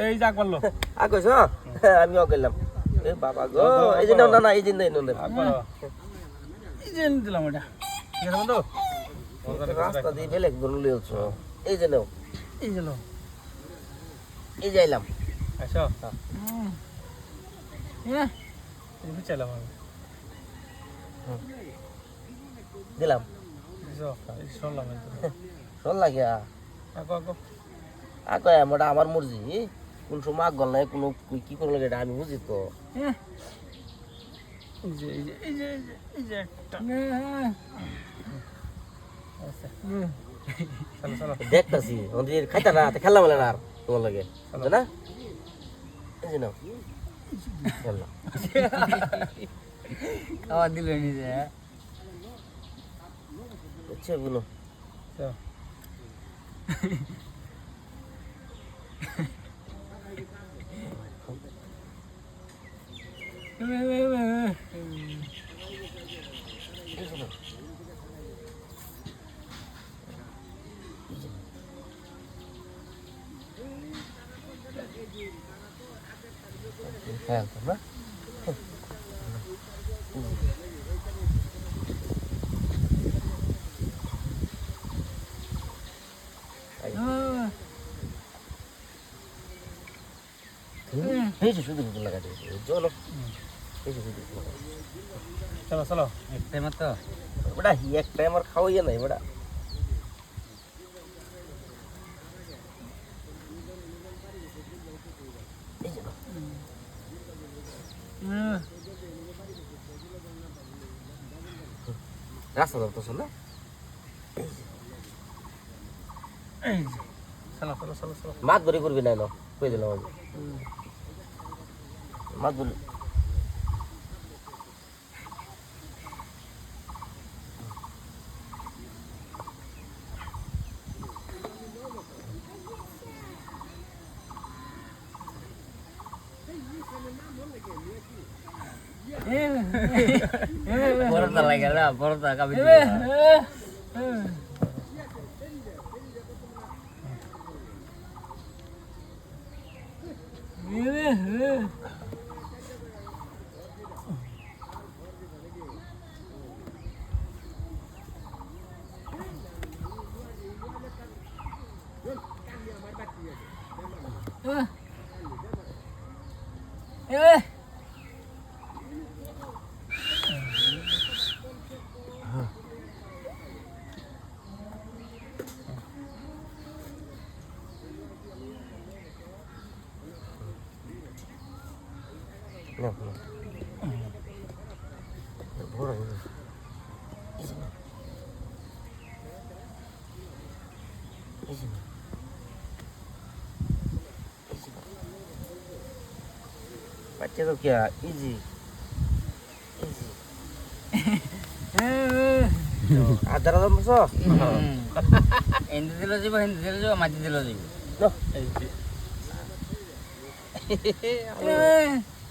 এই যাক পারল আ কইছ আমিও গেলাম এ বাবা গো এই যে নাও, না না এই যে নেই নো যাক পারো এই যে দিলাম এটা ঠিক আছে বন্ধু রাস্তা দিয়ে বেলেগ ধরলে হচ্ছে এই যে নাও এই যে লো এই যে এলাম আসো হ্যাঁ বুঝাইলাম আমি দিলাম তো। শোন লাগিয়া আকো আকো আ মোটা আমার মর্জি কোন সময় আগ গল নাই কোনো কি করল এটা আমি বুঝি তো। হ্যাঁ এই যে এই যে এই যে এই যে এই যে একটা। আচ্ছা। দেখতাছি ওদের খাইতা না তো খেললাম বলে না আর তোমার লাগে। না এই যে নাও। খাওয়া দিল নিজে বুঝছে বুনো। হ্যাঁ না এই যে শুধু শুধু লাগা দিয়েছে চলো। চলো। চলো একটাই মাত্র বেটা একটা আমার খাওয়াইয়া নাই বেটা এই যে নাও। রাস্তা যে। চলো মাছ ধরে করবি না কই দিলাম আমি? মাছ ধরে porta la que la porta capi Yeah. No, no. Easy. GO